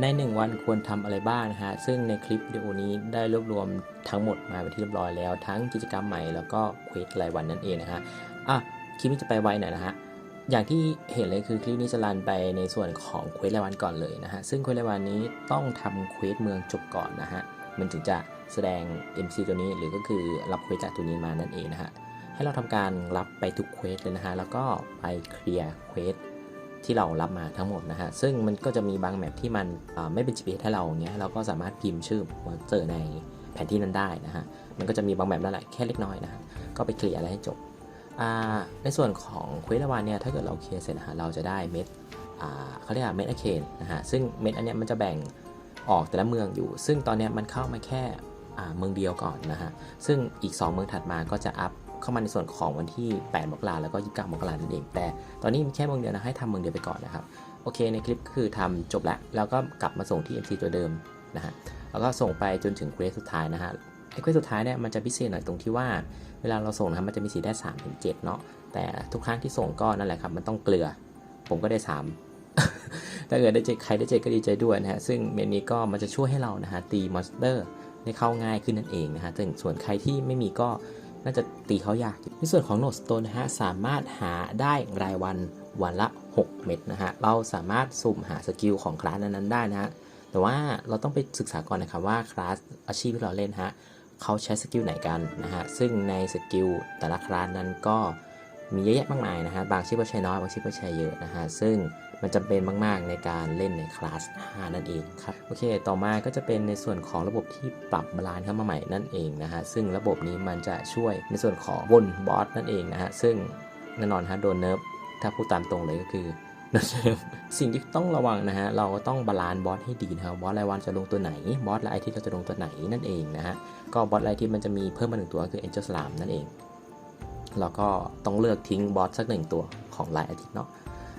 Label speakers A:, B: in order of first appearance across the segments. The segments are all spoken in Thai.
A: ใน 1 วันควรทำอะไรบ้างนะฮะ ซึ่งในคลิปวิดีโอนี้ได้รวบรวมทั้งหมดมาเป็นที่เรียบร้อยแล้ว ทั้งกิจกรรมใหม่แล้วก็เควสรายวันนั่นเองนะฮะ อะคลิปนี้จะไปไวหน่อยนะฮะ อย่างที่เห็นเลยคือคลิปนี้จะรันไปในส่วนของเควสรายวันก่อนเลยนะฮะ ซึ่งเควสรายวันนี้ต้องทำเควสเมืองจบก่อนนะฮะ มันถึงจะแสดง MC ตัวนี้หรือก็คือรับเควสจากตัวนี้มานั่นเองนะฮะ ให้เราทำการรับไปทุกเควสเลยนะฮะ แล้วก็ไปเคลียร์เควส ที่เรารับมาทั้งหมดนะฮะ ซึ่งมันก็จะมีบางแมปที่มันไม่เป็น GPS ให้เราเงี้ย เราก็สามารถพิมพ์ชื่อมาเจอในแผนที่นั้นได้นะฮะ มันก็จะมีบางแมปนั่นแหละแค่เล็กน้อยนะะก็ไปเคลียร์อะไรให้จบอ่าในส่วนของเควสละวันเนี่ยถ้าเกิดเราเคลียร์เสร็จนะฮะเราจะได้เม็ดอ่าเขาเรียกว่าเม็ดอะเคนนะฮะ ซึ่งเม็ดอันเนี้ยมันจะแบ่งออกแต่ละเมืองอยู่ ซึ่งตอนเนี้ยมันเข้ามาแค่อ่าเมืองเดียวก่อนนะฮะ ซึ่งอีก 2 เมืองถัดมาก็จะอัพ เข้ามาในส่วนของวันที่ 8 มกราแล้วก็ 29 มกรานั่นเอง แต่ตอนนี้มีแค่เมืองเดียวนะให้ทำเมืองเดียวไปก่อนนะครับ โอเค ในคลิปคือทำจบแล้ว แล้วก็กลับมาส่งที่ MC ตัวเดิมนะฮะ แล้วก็ส่งไปจนถึงเควสสุดท้ายนะฮะไอ้เควสสุดท้ายเนี่ยมันจะพิเศษหน่อยตรงที่ว่า เวลาเราส่งนะครับมันจะมีสีได้3ถึง7เนาะ แต่ทุกครั้งที่ส่งก็นั่นแหละครับ มันต้องเกลือ ผมก็ได้ 3ถ้าเกิดได้เจใครได้เจก็ดีใจด้วยนะฮะ ซึ่งเมนนี้ก็มันจะช่วยให้เรานะฮะตีมอนสเตอร์ได้เข้าง่ายขึ้นนั่นเองนะฮะ ซึ่งส่วนใครที่ไม่มีก็ น่าจะตีเขายาก ในส่วนของโน t สโตนนะฮะสามารถหาได้รายวันวันละ 6 เม็ดนะฮะ เราสามารถสุ่มหาสกิลของคลาสนั้นๆได้นะฮะ แต่ว่าเราต้องไปศึกษาก่อนนะครับว่าคลาสอาชีพที่เราเล่นฮะเขาใช้สกิลไหนกันนะฮะ ซึ่งในสกิลแต่ละคลาสนั้นก็มีเยอะแยะมากมายนะฮะ บางชื่อก็ใช้น้อย บางชื่อก็ใช้เยอะนะฮะ ซึ่ง มันจำเป็นมากๆในการเล่นในคลาส 5 นั่นเองครับโอเค ต่อมาก็จะเป็นในส่วนของระบบที่ปรับบาลานซ์เข้ามาใหม่นั่นเองนะฮะซึ่งระบบนี้มันจะช่วยในส่วนของบนบอสนั่นเองนะฮะซึ่งแน่นอนฮะโดนเนิร์ฟถ้าพูดตามตรงเลยก็คือสิ่งที่ต้องระวังนะฮะ เราก็ต้องบาลานซ์บอสให้ดีนะครับบอสรายวันจะลงตัวไหน บอสรายทิตย์เราจะลงตัวไหนนั่นเองนะฮะ ก็บอสรายทิตย์มันจะมีเพิ่มมาหนึ่งตัวก็คือ Angel Slam นั่นเอง แล้วก็ต้องเลือกทิ้งบอสสักหนึ่งตัวของรายอาทิตย์เนาะ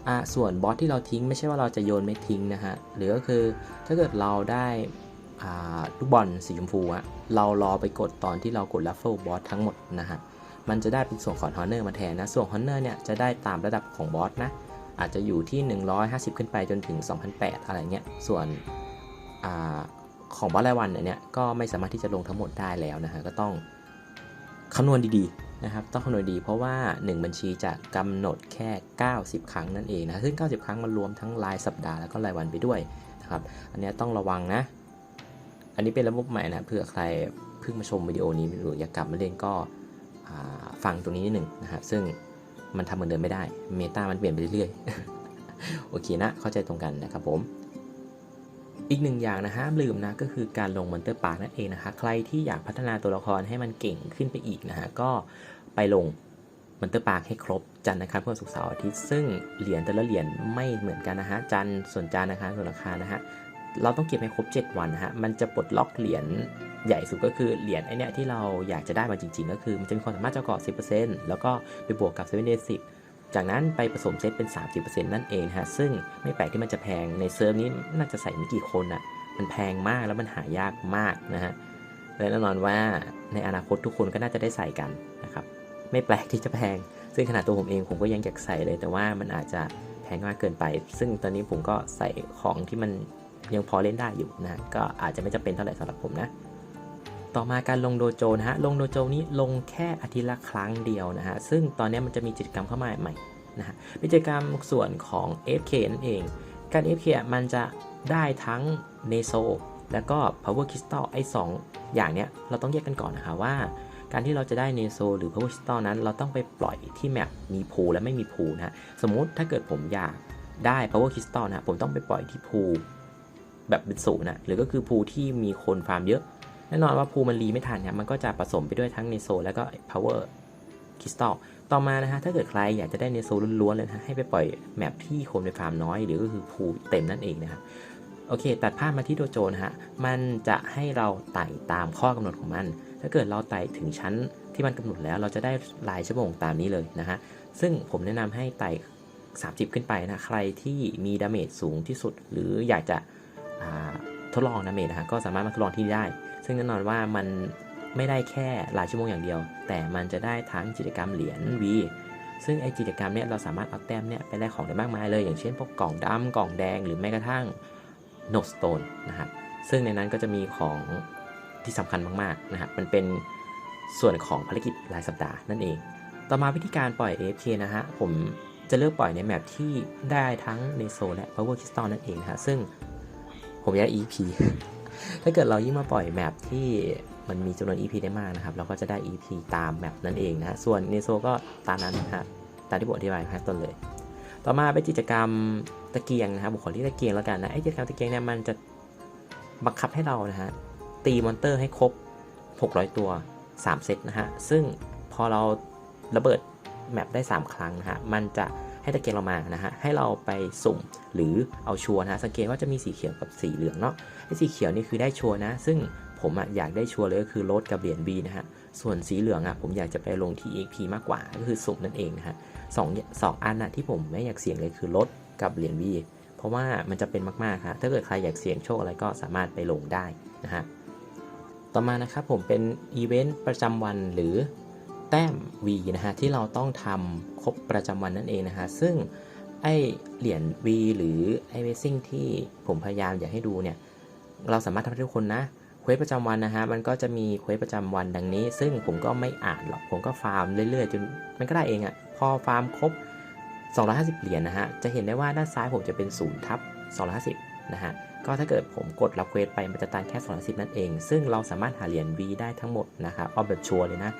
A: อะส่วนบอสที่เราทิ้งไม่ใช่ว่าเราจะโยนไม่ทิ้งนะฮะหรือก็คือถ้าเกิดเราได้ลูกบอลสีชมพูอะเรารอไปกดตอนที่เรากด r ัฟเฟิลบอสทั้งหมดนะฮะมันจะได้เป็นส่วนของฮอนเนอร์มาแทนนะส่วนฮอนเนอร์เนี่ยจะได้ตามระดับของบอสนะอาจจะอยู่ที่ 150 ขึ้นไปจนถึง 2008 อะไรเงี้ยส่วนอของบอสรายวันเนี่ยก็ไม่สามารถที่จะลงทั้งหมดได้แล้วนะฮะก็ต้อง คำนวณดีๆนะครับ ต้องคำนวณดีเพราะว่า 1 บัญชีจะกำหนดแค่ 90 ครั้งนั่นเองนะซึ่ง 90 ครั้งมันรวมทั้งรายสัปดาห์แล้วก็รายวันไปด้วยนะครับ อันนี้ต้องระวังนะ อันนี้เป็นระบบใหม่นะเผื่อใครเพิ่งมาชมวิดีโอนี้หรืออยากกลับมาเล่นก็ฟังตรงนี้นิดหนึ่งนะครับ ซึ่งมันทำเหมือนเดิมไม่ได้ เมตามันเปลี่ยนไปเรื่อยๆ โอเคนะ เข้าใจตรงกันนะครับผม อีกหนึ่งอย่างนะห้ามลืมนะก็คือการลงมอนเตอร์ปาร์กนั่นเองนะคะใครที่อยากพัฒนาตัวละครให้มันเก่งขึ้นไปอีกนะฮะก็ไปลงมอนเตอร์ปาร์กให้ครบจันนะครับเพื่อสุกเสาร์อาทิตย์ซึ่งเหรียญแต่ละเหรียญไม่เหมือนกันนะฮะจันส่วนจันทร์นะคะส่วนราคานะฮะเราต้องเก็บให้ครบ 7 วันนะฮะมันจะปลดล็อกเหรียญใหญ่สุดก็คือเหรียญไอเนี้ยที่เราอยากจะได้มาจริงๆ ก็คือมันจะมีความสามารถเจาะเกาะ10%แล้วก็ไปบวกกับ7 day 10 จากนั้นไปผสมเซตเป็น 30%นั่นเองฮะ ซึ่งไม่แปลกที่มันจะแพง ในเซิร์ฟนี้น่าจะใส่ไม่กี่คนอะ มันแพงมากแล้วมันหายากมากนะฮะ และแน่นอนว่าในอนาคตทุกคนก็น่าจะได้ใส่กันนะครับ ไม่แปลกที่จะแพง ซึ่งขนาดตัวผมเองผมก็ยังอยากใส่เลย แต่ว่ามันอาจจะแพงมากเกินไป ซึ่งตอนนี้ผมก็ใส่ของที่มันยังพอเล่นได้อยู่นะ ก็อาจจะไม่จำเป็นเท่าไหร่สำหรับผมนะ ต่อมาการลงโดโจนะฮะ ลงโดโจนี้ลงแค่อาทิตย์ละครั้งเดียวนะฮะ ซึ่งตอนนี้มันจะมีกิจกรรมเข้ามาใหม่นะฮะกิจกรรมส่วนของ FK นั่นเอง การ FK มันจะได้ทั้ง n e s o แล้วก็ Power Crystal ไอ้สองอย่างเนี้ยเราต้องแยกกันก่อนนะคะว่า การที่เราจะได้ n e s o หรือ Power Crystal นั้น เราต้องไปปล่อยที่แมปมีพูและไม่มีพูนะฮะ สมมุติถ้าเกิดผมอยากได้ Power Crystal นะผมต้องไปปล่อยที่พูแบบเป็นศูนย์นะหรือก็คือพูที่มีคนฟาร์มเยอะ แน่นอนว่าพูมันรีไม่ทันครับมันก็จะผสมไปด้วยทั้ง n e s o แล้วก็ Power Crystal ต่อมานะฮะถ้าเกิดใครอยากจะได้ n e s o ล้วนๆเลยนะให้ไปปล่อยแมปที่โคนไปฟาร์มน้อยหรือก็คือพูเต็มนั่นเองนะครับโอเค ตัดภาพมาที่โดโจนะฮะมันจะให้เราไต่ตามข้อกำหนดของมัน ถ้าเกิดเราไต่ถึงชั้นที่มันกำหนดแล้วเราจะได้รายชั่วโมงตามนี้เลยนะฮะซึ่งผมแนะนำให้ไต่ 30 ขึ้นไปนะใครที่มีดาเมจสูงที่สุด หรืออยากจะทดลองดาเมจนะฮะก็สามารถมาทดลองที่ได้ ซึ่งแน่นอนว่ามันไม่ได้แค่รายชั่วโมงอย่างเดียว แต่มันจะได้ทั้งกิจกรรมเหรียญ V ซึ่งไอกิจกรรมเนี้ยเราสามารถเอาแต้มเนี้ยไปได้ของได้มากมายเลย อย่างเช่นพวกกล่องดำกล่องแดงหรือแม้กระทั่ง No Stone นะครับซึ่งในนั้นก็จะมีของที่สำคัญมากๆนะฮะมันเป็นส่วนของภารกิจรายสัปดาห์นั่นเอง ต่อมาวิธีการปล่อย AFK นะฮะผมจะเลือกปล่อยในแมปที่ได้ทั้งในโซและ Power Crystal นั่นเองนะฮะซึ่งผมอยาก EP ถ้าเกิดเรายิ่งมาปล่อยแมปที่มันมีจำนวน EP ได้มากนะครับ เราก็จะได้ EP ตามแมปนั่นเองนะส่วนในโซก็ตามนั้นนะฮะตามที่ผมอธิบายข้างต้นเลย ต่อมาเป็นกิจกรรมตะเกียงนะครับบุคคลที่ตะเกียงแล้วกันนะไอ้กิจกรรมตะเกียงเนี่ยมันจะบังคับให้เรานะฮะตีมอนเตอร์ให้ครบ 600 ตัว 3 เซตนะฮะซึ่งพอเราระเบิดแมปได้ 3 ครั้งนะฮะมันจะให้ตะเกียงเรามานะฮะให้เราไปสุ่ม หรือเอาชัวร์นะสังเกตว่าจะมีสีเขียวกับสีเหลืองเนาะไอสีเขียวนี่คือได้ชัวร์นะ ซึ่งผมอะอยากได้ชัวร์เลยก็คือลดกับเหรียญ B นะฮะ ส่วนสีเหลืองอะผมอยากจะไปลงที่ XP มากกว่า ก็คือสุ่มนั่นเองนะฮะสองสองอันอะที่ผมไม่อยากเสี่ยงเลยคือลดกับเหรียญ B เพราะว่ามันจะเป็นมากๆฮะถ้าเกิดใครอยากเสี่ยงโชคอะไรก็สามารถไปลงได้นะฮะ ต่อมานะครับผมเป็นอีเวนต์ประจำวันหรือแต้ม V นะฮะที่เราต้องทำครบประจำวันนั่นเองนะฮะ ซึ่ง ไอเหรียญ V หรือไอเวซิ่งที่ผมพยายามอยากให้ดูเนี่ย เราสามารถทำได้ทุกคนนะเควสประจำวันนะฮะ มันก็จะมีเควสประจำวันดังนี้ ซึ่งผมก็ไม่อ่านหรอก ผมก็ฟาร์มเรื่อยๆ จนมันก็ได้เองอะ่ะพอฟาร์มครบ 250 เหรียญนะฮะ จะเห็นได้ว่าด้านซ้ายผมจะเป็น0ทับ250 นะฮะ ก็ถ้าเกิดผมกดรับเควสไปมันจะตันแค่ 210 นั่นเอง ซึ่งเราสามารถหาเหรียญ V ได้ทั้งหมดนะครับเอาแบบชัวร์เลยนะ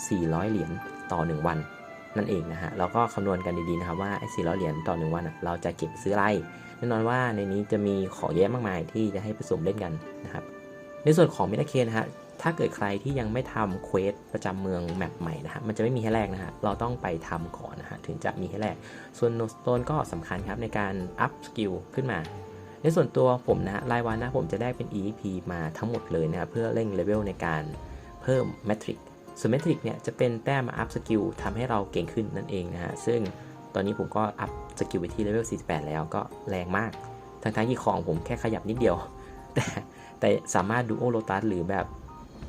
A: 400 เหรียญต่อ 1 วัน นั่นเองนะฮะเราก็คำนวณกันดีๆนะครับว่าไอ้400เหรียญต่อ1วันอะเราจะเก็บซื้ออะไรแน่นอนว่าในนี้จะมีของเยอะมากมายที่จะให้ผสมเล่นกันนะครับในส่วนของมินาเคนะฮะถ้าเกิดใครที่ยังไม่ทำเควสประจำเมืองแมปใหม่นะฮะมันจะไม่มีให้แรกนะฮะเราต้องไปทำก่อนนะฮะถึงจะมีให้แรก ส่วนโนสโตนก็สำคัญครับในการอัพสกิลขึ้นมา ในส่วนตัวผมนะฮะรายวันนะผมจะได้เป็น EEP มาทั้งหมดเลยนะครับเพื่อเร่งเลเวลในการเพิ่มแมทริก ส่วนแมทริกเนี่ยจะเป็นแต้มมาอัพสกิลทำให้เราเก่งขึ้นนั่นเองนะฮะ ซึ่งตอนนี้ผมก็อัพสกิลไปที่เลเวล 48 แล้วก็แรงมาก ทั้งทั้งๆที่ของผมแค่ขยับนิดเดียว แต่แต่สามารถดูโอโ o ตัสหรือแบบ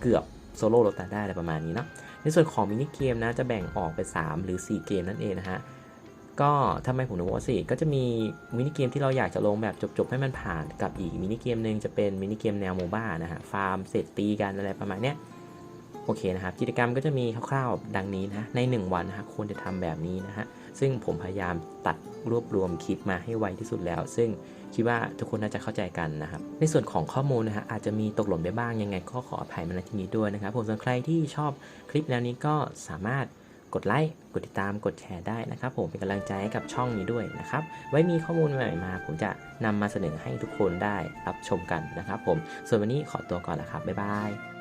A: เกือบโซโล่โ o ตัสได้อะไรประมาณนี้เนาะ ในส่วนของมินิเกมนะจะแบ่งออกเป็น 3 หรือ 4 เกมนั่นเองนะฮะ ก็ทำไมผมถึงว่าสี่ก็จะมีมินิเกมที่เราอยากจะลงแบบจบๆให้มันผ่านกับอีกมินิเกมหนึ่งจะเป็นมินิเกมแนวโมบ้านะฮะ ฟาร์มเสร็จตีกันอะไรประมาณเนี้ย โอเคนะครับกิจกรรมก็จะมีคร่าวๆดังนี้นะใน 1 วันนะฮะควรจะทำแบบนี้นะฮะซึ่งผมพยายามตัดรวบรวมคลิปมาให้ไวที่สุดแล้ว ซึ่งคิดว่าทุกคนน่าจะเข้าใจกันนะครับในส่วนของข้อมูลนะฮะอาจจะมีตกหล่นไปบ้างยังไงก็ขออภัยมาณที่นี้ด้วยนะครับผมส่วนใครที่ชอบคลิปแนวนี้ก็สามารถกดไลค์กดติดตามกดแชร์ได้นะครับ ผมเป็นกำลังใจให้กับช่องนี้ด้วยนะครับ ไว้มีข้อมูลใหม่มา ผมจะนำมาเสนอให้ทุกคนได้รับชมกันนะครับ ผมส่วนวันนี้ขอตัวก่อนล้วครับบ๊ายบาย